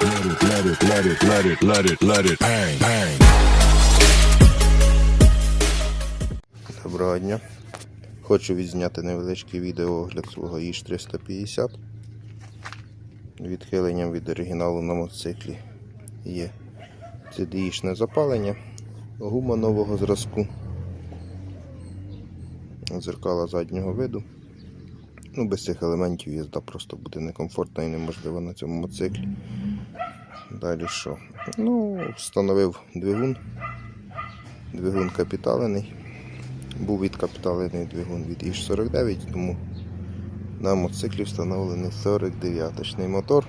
Let it, let it, let it, let it, let it, bang, bang. Доброго дня. Хочу відзняти невеличкий відеоогляд свого іж 350 Відхиленням від оригіналу на мотоциклі є CDI-шне запалення, гума нового зразку, зеркала заднього виду. Ну, без цих елементів їзда просто буде некомфортна і неможлива на цьому мотоциклі. Далі що? Ну, встановив двигун. Двигун капіталений. Був відкапіталений двигун від ІЖ-49, тому на мотоциклі встановлений 49-шний мотор.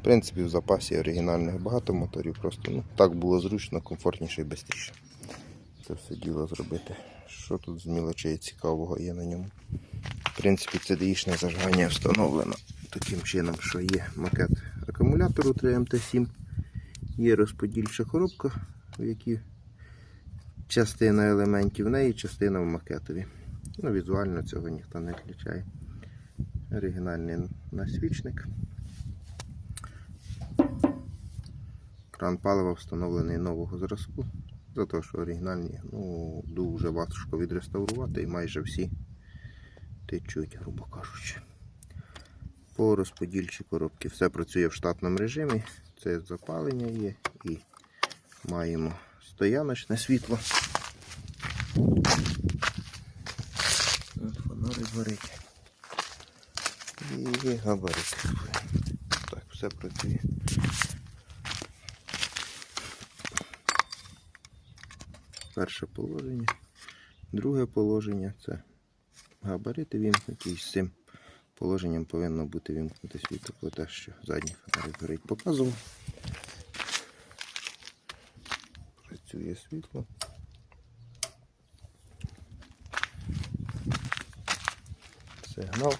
В принципі, в запасі оригінальних багато моторів, просто ну, так було зручно, комфортніше і швидше. Це все діло зробити. Що тут з мілочей цікавого є на ньому? В принципі, це діїшне зажигання встановлено таким чином, що є макет акумулятору 3МТ7, є розподільча коробка, в якій частина елементів в неї, частина в макетові. Ну, візуально цього ніхто не відлічає. Оригінальний насвічник. Кран палива встановлений нового зразку. За те, що оригінальні ну, дуже важко відреставрувати і майже всі течуть, грубо кажучи. По розподільчій коробці все працює в штатному режимі. Це запалення є і маємо стояночне світло. От фонарик горить. І габарит. Так, все працює. Перше положення. Друге положення це габарити вімкнуті. І з цим положенням повинно бути вімкнути світло, те, що задній фонарик горить показував. Працює світло. Сигнал.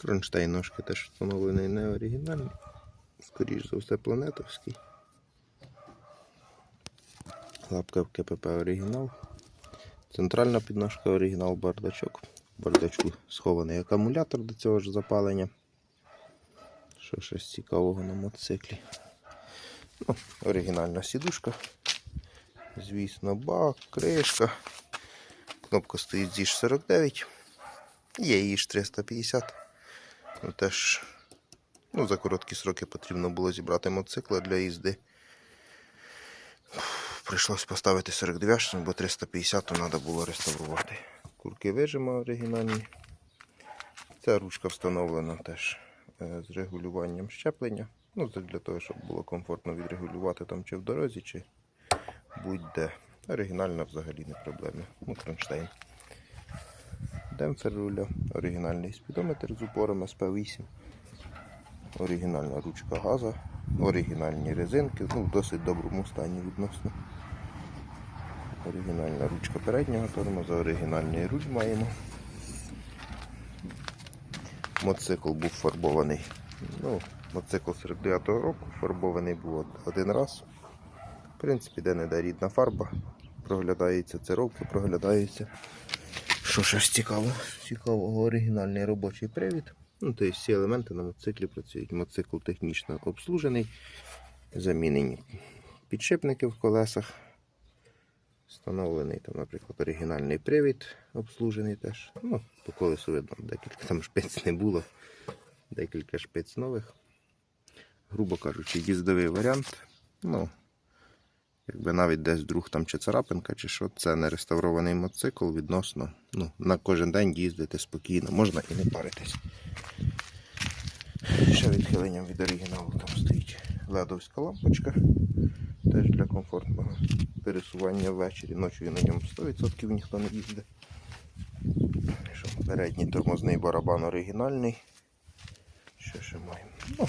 Кронштейн ножки теж встановлений не оригінальний. Скоріш за все планетовський. Лапка в КПП оригінал. Центральна підножка оригінал бардачок. В бардачку схований акумулятор до цього ж запалення. Що щось цікавого на мотоциклі. Ну, оригінальна сідушка. Звісно, бак, кришка. Кнопка стоїть зіж 49. Є їж 350. Ну, теж ну, за короткі сроки потрібно було зібрати мотоцикла для їзди. Прийшлось поставити 49 бо 350 то треба було реставрувати. Курки вижима оригінальні. Ця ручка встановлена теж е, з регулюванням щеплення. Ну, це для того, щоб було комфортно відрегулювати там чи в дорозі, чи будь-де. Оригінальна взагалі не проблема. Ну, кронштейн. Демпфер руля, оригінальний спідометр з упором SP8, оригінальна ручка газа, оригінальні резинки, ну в досить доброму стані відносно. Оригінальна ручка переднього тормоза, оригінальний руль маємо. Мотоцикл був фарбований. Ну, Мотоцикл 49-го року фарбований був один раз. В принципі, де-не-де рідна фарба. Проглядається цировки, проглядається. Що щось цікаво? Цікавого оригінальний робочий привід. Ну, тобто всі елементи на мотоциклі працюють. Мотоцикл технічно обслужений, замінені підшипники в колесах. Встановлений там, наприклад, оригінальний привід обслужений теж. Ну, по колесу видно, декілька там шпиць не було, декілька шпиць нових. Грубо кажучи, їздовий варіант. Ну, Якби навіть десь друг там чи царапинка, чи що, це не реставрований мотоцикл відносно. Ну, на кожен день їздити спокійно, можна і не паритись. Ще відхиленням від оригіналу там стоїть ледовська лампочка. Теж для комфортного пересування ввечері. Ночі на ньому 100% ніхто не їздить. Передній тормозний барабан оригінальний. Що ще маємо? Ну,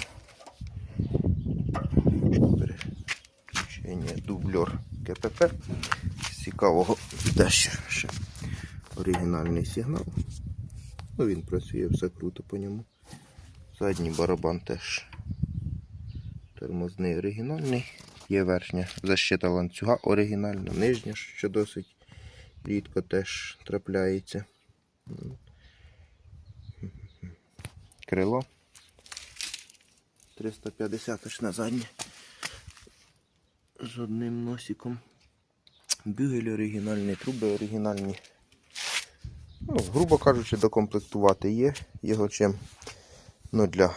дублер КПП. Цікавого де ще, оригінальний сигнал. Ну, він працює все круто по ньому. Задній барабан теж тормозний оригінальний. Є верхня защита ланцюга оригінальна, нижня, що досить рідко теж трапляється. Крило. 350 аж на заднє. З одним носиком. Бюгель оригінальний, труби оригінальні. Ну, грубо кажучи, докомплектувати є його чим. Ну, для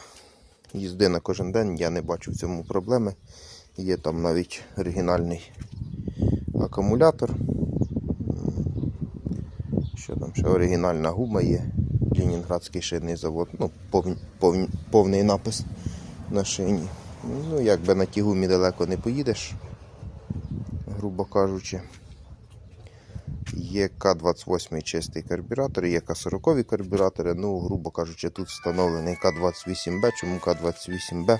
їзди на кожен день я не бачу в цьому проблеми. Є там навіть оригінальний акумулятор. Що там ще оригінальна гума є. Ленінградський шинний завод. Ну, повн- повн- повний напис на шині. Ну, якби на тій гумі далеко не поїдеш, грубо кажучи. Є К28 чистий карбюратор, є К40 карбюратори. Ну, грубо кажучи, тут встановлений К28Б. Чому К28Б?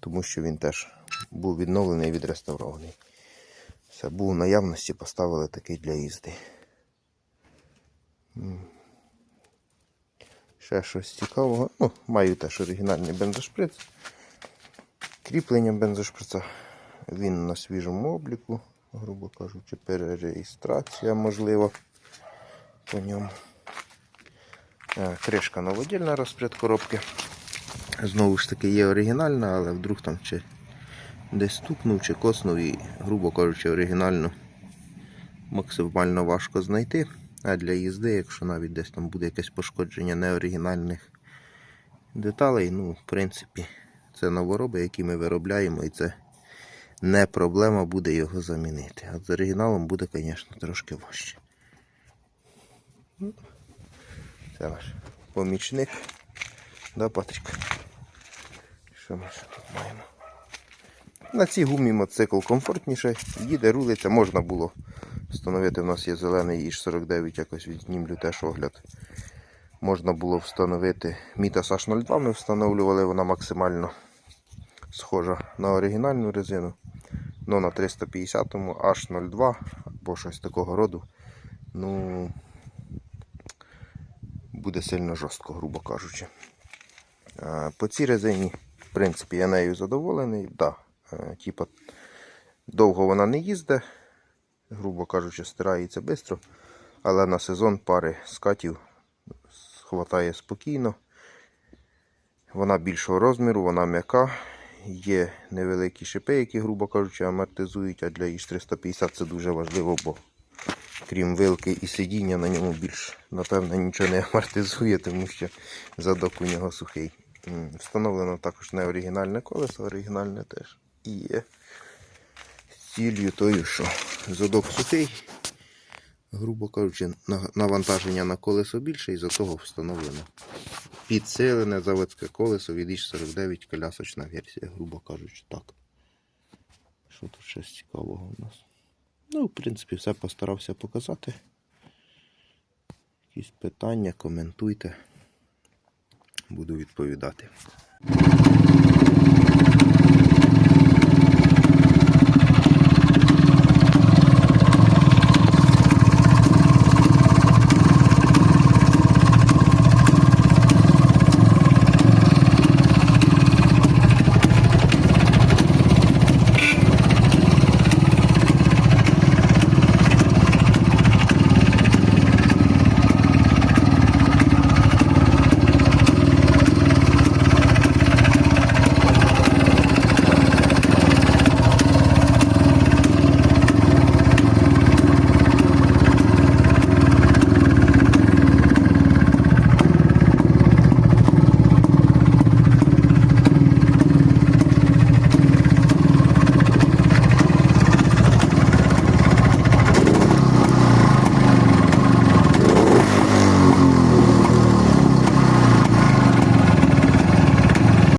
Тому що він теж був відновлений і відреставрований. Все, був в наявності, поставили такий для їзди. Ще щось цікавого. Ну, маю теж оригінальний бензошприц. Кріплення бензошприца. Він на свіжому обліку, грубо кажучи, перереєстрація можлива по ньому. Е, Кришка новодільна розпряд коробки. Знову ж таки є оригінальна, але вдруг там чи десь стукнув чи коснув і, грубо кажучи, оригінальну максимально важко знайти. А для їзди, якщо навіть десь там буде якесь пошкодження неоригінальних деталей, ну, в принципі, це новороби, які ми виробляємо, і це не проблема буде його замінити. А з оригіналом буде, звісно, трошки важче. Це наш помічник. Да, Патрик? Що ми ще тут маємо? На цій гумі мотоцикл комфортніше, їде, рулиться, можна було встановити. У нас є зелений іж 49, якось відзнімлю теж огляд. Можна було встановити Mitas H02, ми встановлювали, вона максимально схожа на оригінальну резину. Ну на 350-му H02 або щось такого роду. Ну буде сильно жорстко, грубо кажучи. Е, По цій резині, в принципі, я нею задоволений. Да, е, типа, довго вона не їздить, грубо кажучи, стирається швидко, але на сезон пари скатів хватає спокійно. Вона більшого розміру, вона м'яка. Є невеликі шипи, які, грубо кажучи, амортизують, а для іж 350 це дуже важливо, бо крім вилки і сидіння на ньому більш, напевно, нічого не амортизує, тому що задок у нього сухий. Встановлено також не оригінальне колесо, оригінальне теж і є. З тою, що задок сухий, грубо кажучи, навантаження на колесо більше, і за того встановлено підсилене заводське колесо від іж 49 колясочна версія, грубо кажучи, так. Що тут щось цікавого у нас? Ну, в принципі, все постарався показати. Якісь питання, коментуйте. Буду відповідати.